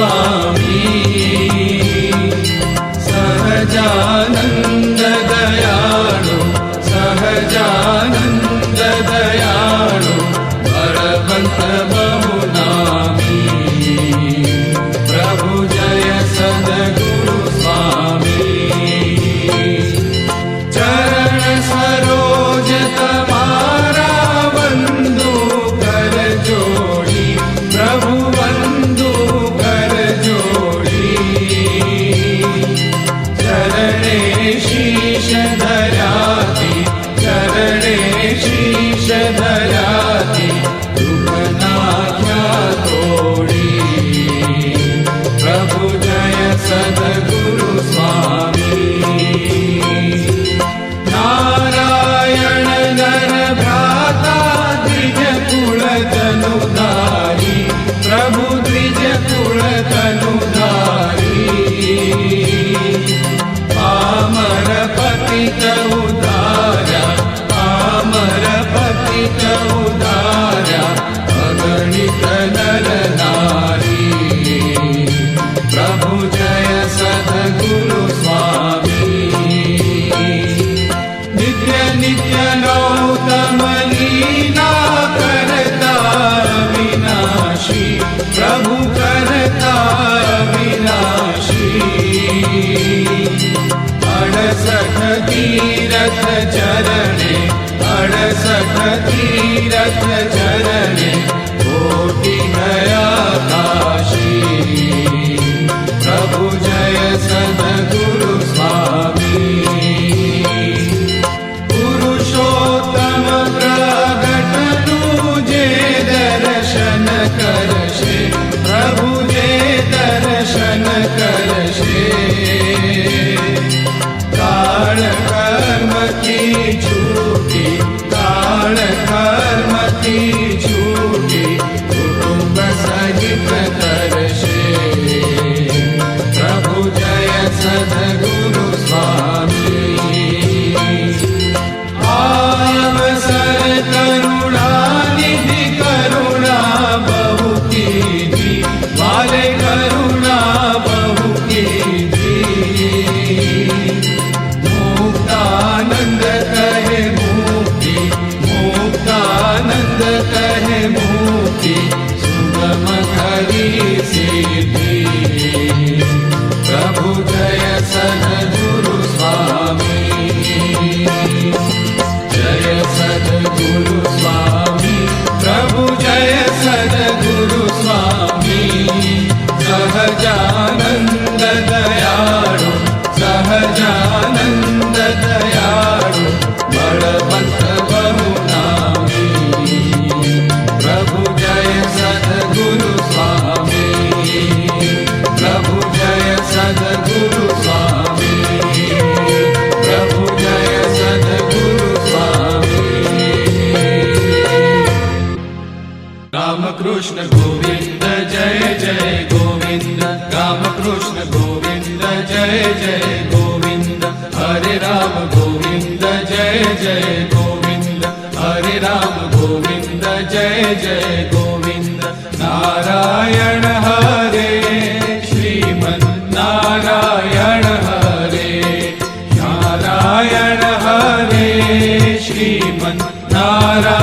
啊 तीरथ चरणे अडसख तीरथ चरणे कोटि चरण जय जय गोविन्द हरे राम गोविन्द जय जय गोविन्द हरे राम गोविन्द जय जय गोविन्द नारायण हरे श्रीमन्नारायण हरे नारायण हरे श्रीमन्नारायण